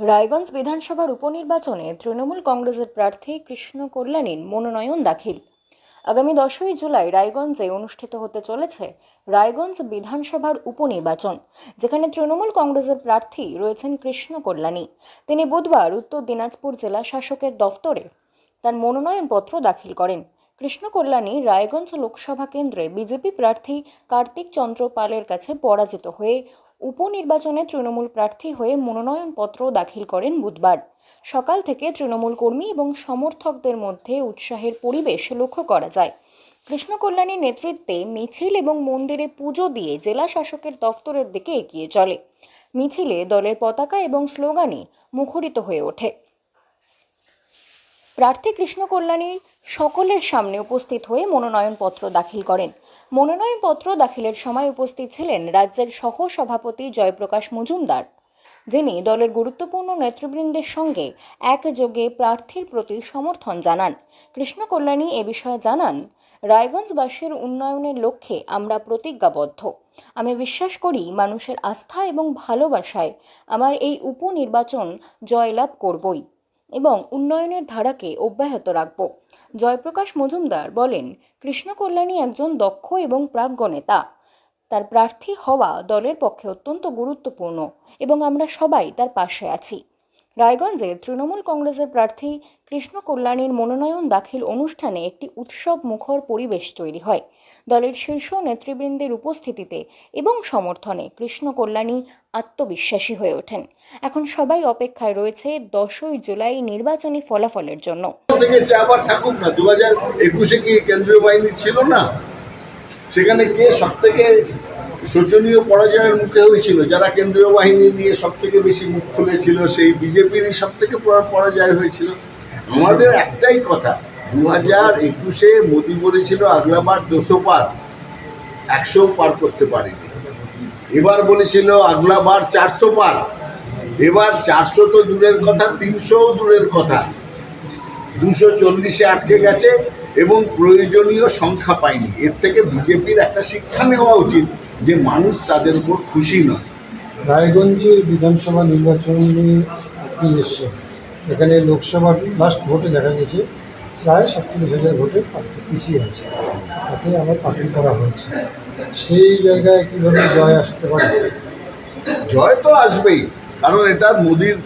রায়গঞ্জ বিধানসভার উপনির্বাচনে তৃণমূল কংগ্রেসের প্রার্থী কৃষ্ণ কল্যাণীর মনোনয়ন দাখিল। আগামী দশই জুলাই রায়গঞ্জে অনুষ্ঠিত হতে চলেছে রায়গঞ্জ বিধানসভার উপনির্বাচন, যেখানে তৃণমূল কংগ্রেসের প্রার্থী রয়েছেন কৃষ্ণ কল্যাণী। তিনি বুধবার উত্তর দিনাজপুর জেলা শাসকের দফতরে তার মনোনয়নপত্র দাখিল করেন। কৃষ্ণ কল্যাণী রায়গঞ্জ লোকসভা কেন্দ্রে বিজেপি প্রার্থী কার্তিক চন্দ্র পালের কাছে পরাজিত হয়ে উপনির্বাচনে তৃণমূল প্রার্থী হয়ে মনোনয়নপত্র দাখিল করেন বুধবার। সকাল থেকে তৃণমূল কর্মী এবং সমর্থকদের মধ্যে উৎসাহের পরিবেশ লক্ষ্য করা যায়। কৃষ্ণ কল্যাণীর নেতৃত্বে মিছিল এবং মন্দিরে পুজো দিয়ে জেলা শাসকের দফতরের দিকে এগিয়ে চলে। মিছিলে দলের পতাকা এবং স্লোগানে মুখরিত হয়ে ওঠে। প্রার্থী কৃষ্ণ কল্যাণী সকলের সামনে উপস্থিত হয়ে মনোনয়নপত্র দাখিল করেন। মনোনয়নপত্র দাখিলের সময় উপস্থিত ছিলেন রাজ্যের সহ সভাপতি জয়প্রকাশ মজুমদার, যিনি দলের গুরুত্বপূর্ণ নেতৃবৃন্দের সঙ্গে একযোগে প্রার্থীর প্রতি সমর্থন জানান। কৃষ্ণ কল্যাণী এ বিষয়ে জানান, রায়গঞ্জবাসীর উন্নয়নের লক্ষ্যে আমরা প্রতিজ্ঞাবদ্ধ। আমি বিশ্বাস করি মানুষের আস্থা এবং ভালোবাসায় আমার এই উপনির্বাচন জয়লাভ করবই। এবং উন্নয়নের ধারাকে অব্যাহত রাখব। জয়প্রকাশ মজুমদার বলেন, কৃষ্ণ কল্যাণী একজন দক্ষ এবং প্রাজ্ঞ নেতা। তার প্রার্থী হওয়া দলের পক্ষে অত্যন্ত গুরুত্বপূর্ণ এবং আমরা সবাই তার পাশে আছি। রায়গঞ্জে তৃণমূল কংগ্রেসের প্রার্থী কৃষ্ণ কল্যাণীর মনোনয়ন দাখিল অনুষ্ঠানে একটি উৎসব মুখর পরিবেশ তৈরি হয়। দলের শীর্ষ নেতৃবৃন্দের উপস্থিতিতে এবং সমর্থনে কৃষ্ণ কল্যাণী আত্মবিশ্বাসী হয়ে ওঠেন। এখন সবাই অপেক্ষায় রয়েছে দশই জুলাই নির্বাচনী ফলাফলের জন্য। থাকুক না দু হাজার একুশে কি কেন্দ্রীয় বাহিনী ছিল না? সেখানে কে সব থেকে শোচনীয় পরাজয়ের মুখে হয়েছিল। যারা কেন্দ্রীয় বাহিনী নিয়ে সব থেকে বেশি মুখ খুলেছিল, সেই বিজেপিরই সব থেকে পরাজয় হয়েছিল। আমাদের একটাই কথা দু হাজার একুশে মোদি বলেছিল আগলাবার দুশো পার, একশো পার করতে পারিনি। এবার বলেছিল আগলাবার চারশো পার। এবার চারশো তো দূরের কথা, তিনশোও দূরের কথা। দুশো চল্লিশে আটকে গেছে এবং প্রয়োজনীয় সংখ্যা পায়নি। এর থেকে বিজেপির একটা শিক্ষা নেওয়া উচিত। যে মানুষ তাদের উপর খুশি নয়। রায়গঞ্জের বিধানসভা নির্বাচনে আপনি এসছেন। এখানে লোকসভার লাস্ট ভোটে দেখা গেছে প্রায় সাতচল্লিশ হাজার ভোটে প্রার্থী পিছিয়ে আছে। তাতে আবার প্রার্থী করা হয়েছে সেই জায়গায় কীভাবে জয় আসতে পারে? জয় তো আসবেই কারণ এটা মোদির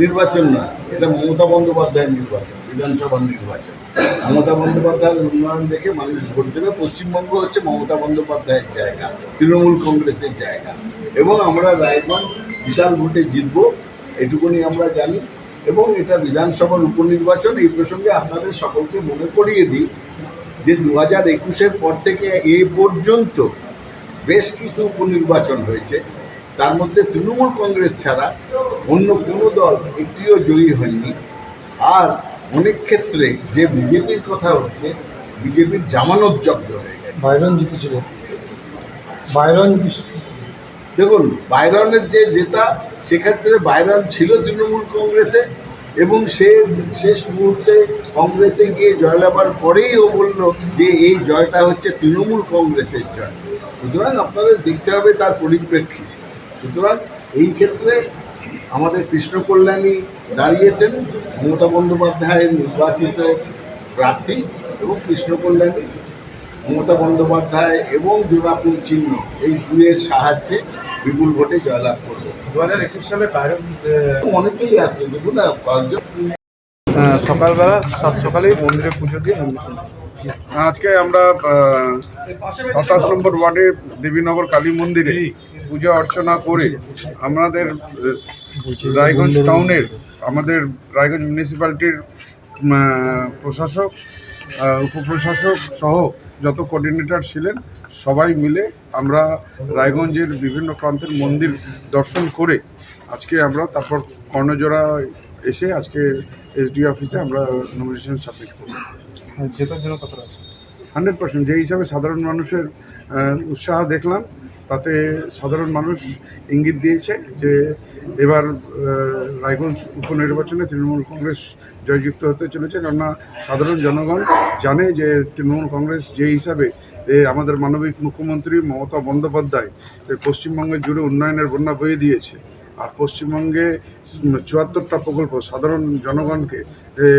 নির্বাচন নয় এটা মমতা বন্দ্যোপাধ্যায়ের নির্বাচন বিধানসভার নির্বাচন। মমতা বন্দ্যোপাধ্যায়ের উন্নয়ন দেখে মানুষ ভোট দেবে। পশ্চিমবঙ্গ হচ্ছে মমতা বন্দ্যোপাধ্যায়ের জায়গা, তৃণমূল কংগ্রেসের জায়গা। এবং আমরা রায়গঞ্জ বিশাল ভোটে জিতব, এটুকুনি আমরা জানি। এবং এটা বিধানসভার উপনির্বাচন, এই প্রসঙ্গে আপনাদের সকলকে মনে করিয়ে দিই যে দু হাজার একুশের পর থেকে এ পর্যন্ত বেশ কিছু উপনির্বাচন হয়েছে। তার মধ্যে তৃণমূল কংগ্রেস ছাড়া অন্য কোনো দল একটিও জয়ী হয়নি। আর অনেক ক্ষেত্রে যে বিজেপির কথা হচ্ছে বিজেপির জামানত জব্দ হয়ে গেছে। বাইরন জিতেছিলেন বাইরন দেখুন বাইরনের যে জেতা সেক্ষেত্রে বাইরন ছিল তৃণমূল কংগ্রেসে এবং সে শেষ মুহূর্তে কংগ্রেসে গিয়ে জয়লাভার পরেই ও বলল যে এই জয়টা হচ্ছে তৃণমূল কংগ্রেসের জয়। সুতরাং আপনাদের দেখতে হবে তার পরিপ্রেক্ষিত। সুতরাং এই ক্ষেত্রে আমাদের কৃষ্ণ কল্যাণী দাঁড়িয়েছেন। মমতা বন্দ্যোপাধ্যায়ের নির্বাচিত প্রার্থী এবং কৃষ্ণ কল্যাণী মমতা বন্দ্যোপাধ্যায় এবং জোড়াফুল চিহ্ন এই দুয়ের সাহায্যে বিপুল ভোটে জয়লাভ করবে। দু হাজার একুশ সালে বাইরে অনেকেই আসছে দেখুন না সকালবেলা সাত সকালেই মন্দিরে পুজো দিয়ে আজকে আমরা সাতাশ নম্বর ওয়ার্ডে দেবীনগর কালী মন্দিরে পূজা অর্চনা করে আমাদের রায়গঞ্জ টাউনের আমাদের রায়গঞ্জ মিউনিসিপ্যালিটির প্রশাসক উপপ্রশাসক সহ যত কোঅর্ডিনেটর ছিলেন, সবাই মিলে আমরা রায়গঞ্জের বিভিন্ন প্রান্তের মন্দির দর্শন করে আজকে আমরা তারপর কর্ণজোড়া এসে আজকে এসডি অফিসে আমরা নমিনেশন সাবমিট করব জেতার জন্য কতটা আছে? হান্ড্রেড পার্সেন্ট যে হিসাবে সাধারণ মানুষের উৎসাহ দেখলাম, তাতে সাধারণ মানুষ ইঙ্গিত দিয়েছে যে এবার রায়গঞ্জ উপনির্বাচনে তৃণমূল কংগ্রেস জয়যুক্ত হতে চলেছে। কেননা সাধারণ জনগণ জানে যে তৃণমূল কংগ্রেস যে হিসাবে আমাদের মানবিক মুখ্যমন্ত্রী মমতা বন্দ্যোপাধ্যায় পশ্চিমবঙ্গের জুড়ে উন্নয়নের বন্যা বয়ে দিয়েছে। আর পশ্চিমবঙ্গে চুয়াত্তরটা প্রকল্প সাধারণ জনগণকে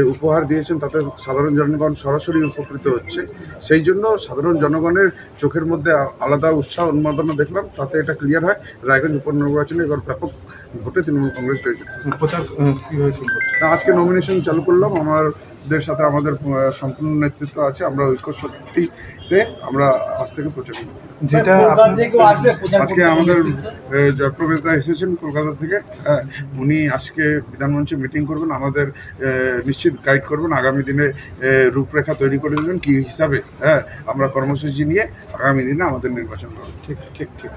উপহার দিয়েছেন তাতে সাধারণ জনগণ সরাসরি উপকৃত হচ্ছে। সেই জন্য সাধারণ জনগণের চোখের মধ্যে আলাদা উৎসাহ উন্মাদনা দেখলাম তাতে এটা ক্লিয়ার হয়। রায়গঞ্জ উপনির্বাচনে এবার ব্যাপক ভোটে তৃণমূল কংগ্রেস জয়যুক্ত প্রচার কীভাবে শুরু আজকে নমিনেশন চালু করলাম। আমাদের সাথে আমাদের সম্পূর্ণ নেতৃত্ব আছে। আমরা ঐক্য শক্তিতে আমরা আজ থেকে প্রচার করব। যেটা আপনি- আজকে আমাদের আহ, জয়প্রকাশ দা এসেছেন কলকাতা থেকে। হ্যাঁ, উনি আজকে বিধানমঞ্চে মিটিং করবেন। আমাদের নিশ্চিত গাইড করবেন, আগামী দিনে রূপরেখা তৈরি করে দেবেন, কী হিসাবে হ্যাঁ আমরা কর্মসূচি নিয়ে আগামী দিনে আমাদের নির্বাচন করব। ঠিক ঠিক ঠিক।